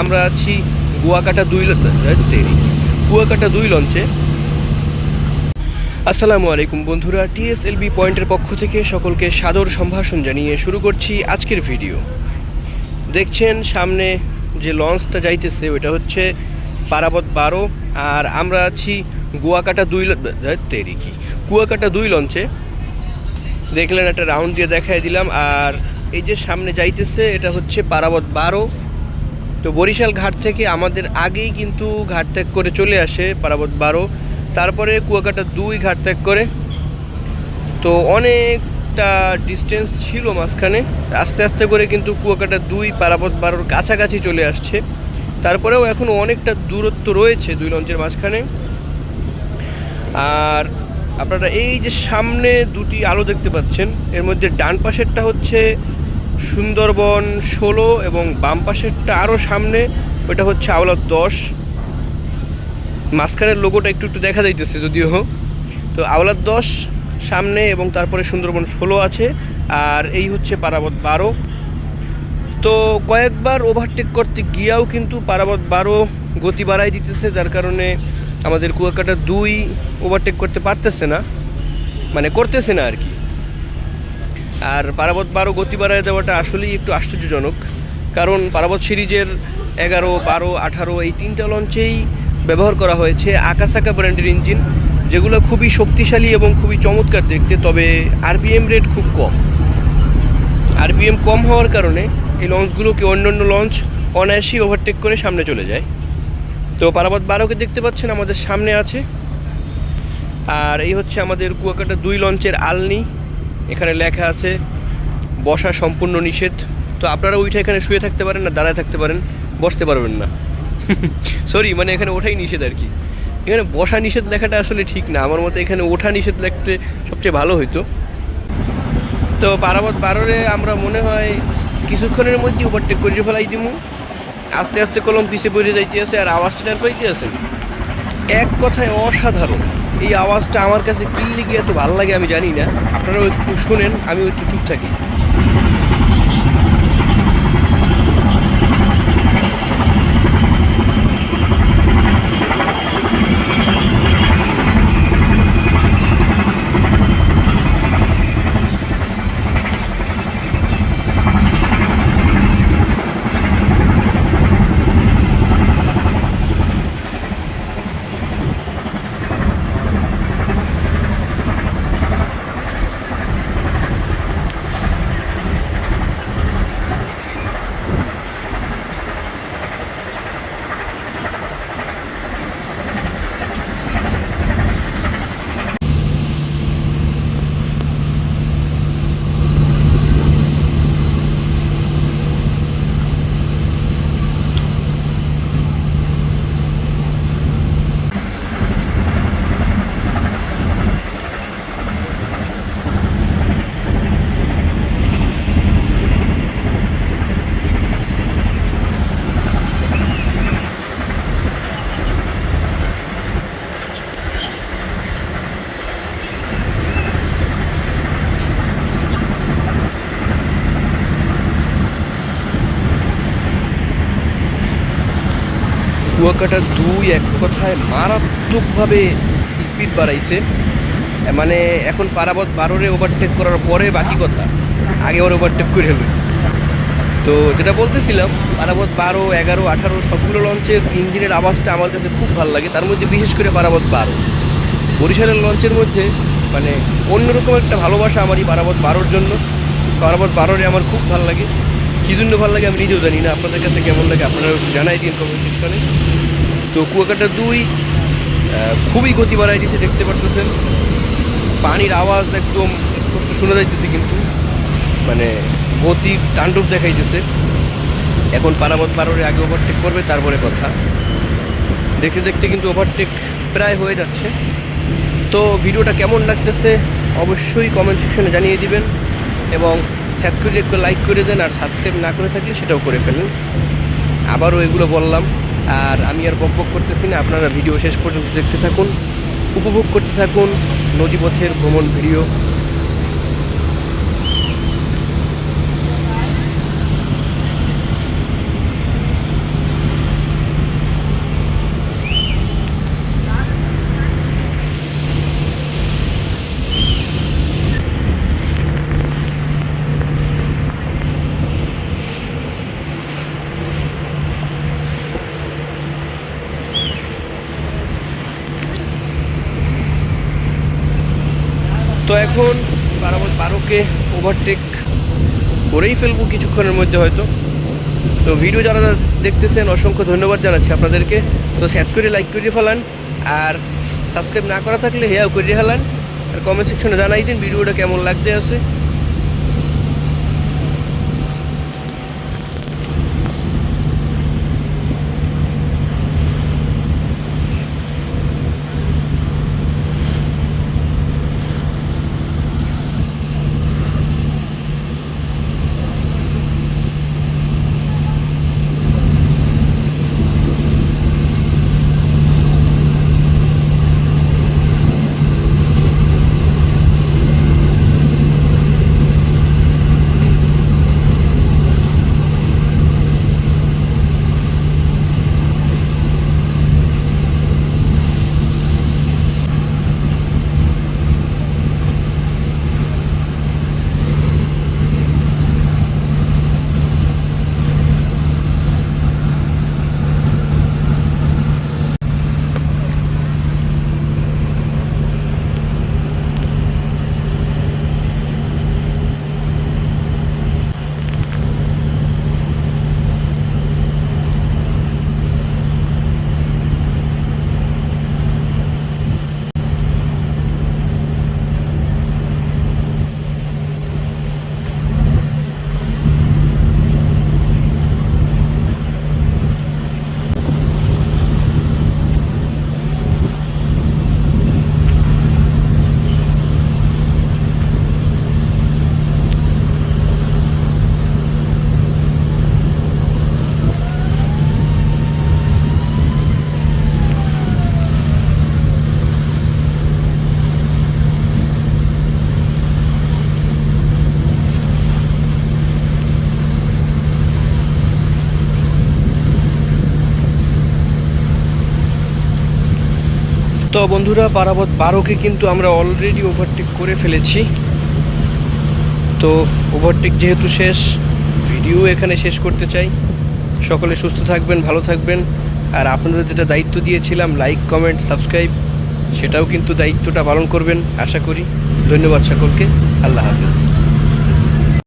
আমরা আছি কুয়াকাটা দুই কুয়াকাটা দুই লঞ্চে। আসসালামু আলাইকুম বন্ধুরা টিএসএলবি পয়েন্টের পক্ষ থেকে সকলকে সাদর সম্ভাষণ জানিয়ে শুরু করছি আজকের ভিডিও। দেখছেন সামনে যে লঞ্চটা যাইতেছে ওটা হচ্ছে পারাবত বারো, আর আমরা আছি গুয়াকাটা দুই তেরি কি? কুয়াকাটা দুই লঞ্চে। দেখলেন একটা রাউন্ড দিয়ে দেখাই দিলাম, আর এই যে সামনে যাইতেছে, এটা হচ্ছে পারাবত বারো। তো বরিশাল ঘাট থেকে আমাদের আগেই কিন্তু ঘাট ত্যাগ করে চলে আসে পারাবত বারো। তারপরে কুয়াকাটা দুই ঘাট ত্যাগ করে। তো অনেকটা ডিস্টেন্স ছিল মাঝখানে। আস্তে আস্তে করে কিন্তু কুয়াকাটা দুই, পারাবত বারোর কাছাকাছি চলে আসছে। তারপরেও এখনও অনেকটা দূরত্ব রয়েছে দুই লঞ্চের মাঝখানে। আর আপনারা এই যে সামনে দুটি আলো দেখতে পাচ্ছেন, এর মধ্যে ডান পাশেরটা হচ্ছে সুন্দরবন ষোলো এবং বাম পাশেরটা আরও সামনে ওটা হচ্ছে আওলা দশ। মাঝখানের লোগোটা একটু একটু দেখা যাইতেছে যদিও। তো আওলার দশ সামনে এবং তারপরে সুন্দরবন ষোলো আছে, আর এই হচ্ছে পারাবত বারো। তো কয়েকবার ওভারটেক করতে গিয়াও কিন্তু পারাবত বারো গতি বাড়াই দিতেছে, যার কারণে আমাদের কুয়াকাটা দুই ওভারটেক করতে পারতেছে না। মানে করতেছে না আর কি। আর পারাবত বারো গতি বাড়ায় দেওয়াটা আসলেই একটু আশ্চর্যজনক। কারণ পারাবত সিরিজের এগারো, বারো, আঠারো এই তিনটা লঞ্চেই ব্যবহার করা হয়েছে আকাসাকা ব্র্যান্ডের ইঞ্জিন যেগুলো খুবই শক্তিশালী এবং খুবই চমৎকার দেখতে, তবে আরপিএম রেট খুব কম। আরপিএম কম হওয়ার কারণে এই লঞ্চগুলোকে অন্য অন্য লঞ্চ অনায়াসই ওভারটেক করে সামনে চলে যায়। তো পারাবত বারোকে দেখতে পাচ্ছেন, আমাদের সামনে আছে। আর এই হচ্ছে আমাদের কুয়াকাটা দুই লঞ্চের আলনি। এখানে লেখা আছে, বসা সম্পূর্ণ নিষেধ। তো আপনারা ওইটা এখানে শুয়ে থাকতে পারেন না, দাঁড়ায় থাকতে পারেন, বসতে পারবেন না। সরি মানে এখানে ওঠাই নিষেধ আর কি। এখানে বসা নিষেধ লেখাটা আসলে ঠিক না। আমার মতে এখানে ওঠা নিষেধ লিখতে সবচেয়ে ভালো হইতো। তো পারাবত বারোরে আমরা মনে হয় কিছুক্ষণের মধ্যে ওভারটেক করে ফেলাই দিমু। আস্তে আস্তে কলম পিছে পড়ে যাইতে আছে আর আওয়াজটা পাইতে আছে। এক কথায় অসাধারণ। এই আওয়াজটা আমার কাছে কি লেগে এত ভালো লাগে আমি জানি না। আপনারাও একটু শুনেন আমি একটু চুপ থাকি। কুয়াকাটা দুই এক কথায় মারাত্মকভাবে স্পিড বাড়াইছে। মানে এখন পারাবত বারোরে ওভারটেক করার পরে বাকি কথা। আগে ওর ওভারটেক করে হবে। তো যেটা বলতেছিলাম, পারাবত বারো, এগারো, আঠারো সবগুলো লঞ্চের ইঞ্জিনের আওয়াজটা আমার কাছে খুব ভালো লাগে। তার মধ্যে বিশেষ করে পারাবত বারো। বরিশালের লঞ্চের মধ্যে মানে অন্যরকম একটা ভালোবাসা আমার এই পারাবত বারোর জন্য। পারাবত বারোরে আমার খুব ভালো লাগে। কী জন্য ভালো লাগে আমি নিজেও জানি না। আপনাদের কাছে কেমন লাগে আপনারা জানাই দিন কমেন্ট সেকশনে তো কুয়াকাটা দুই খুবই গতি বাড়াই দিয়েছে, দেখতে পারতেছেন। পানির আওয়াজ একদম স্পষ্ট শোনা যাইতেছে কিন্তু। মানে গতির তাণ্ডব দেখাইতেছে। এখন পারাবত বারোরে আগে ওভারটেক করবে, তারপরে কথা। দেখতে দেখতে কিন্তু ওভারটেক প্রায় হয়ে যাচ্ছে। তো ভিডিওটা কেমন লাগতেছে, অবশ্যই কমেন্ট সেকশনে জানিয়ে দিবেন। এবং সাবস্ক্রাইব করে একটু লাইক করে দেন আর সাবস্ক্রাইব না করে থাকলে সেটাও করে ফেলেন। আবারও এগুলো বললাম, আর আমি আর বক বক করতেছি না, আপনারা ভিডিও শেষ পর্যন্ত দেখতে থাকুন, উপভোগ করতে থাকুন নদীপথের ভ্রমণ ভিডিও তো এখন বারো বারোকে ওভারটেক করেই ফেলব কিছুক্ষণের মধ্যে হয়তো। তো ভিডিও যারা দেখতেছেন, অসংখ্য ধন্যবাদ জানাচ্ছি আপনাদেরকে। তো স্যাট করে লাইক করে ফেলান, আর সাবস্ক্রাইব না করা থাকলে হেয়াও করে ফেলান আর কমেন্ট সেকশনে জানাই দিন ভিডিওটা কেমন লাগতে আছে। তো বন্ধুরা, পারাবত বারোকে কিন্তু আমরা অলরেডি ওভারটেক করে ফেলেছি। তো ওভারটেক যেহেতু শেষ ভিডিও এখানে শেষ করতে চাই। সকলে সুস্থ থাকবেন, ভালো থাকবেন। আর আপনাদের যেটা দায়িত্ব দিয়েছিলাম লাইক কমেন্ট সাবস্ক্রাইব সেটাও কিন্তু দায়িত্বটা পালন করবেন, আশা করি। ধন্যবাদ সকলকে, আল্লাহ হাফেজ।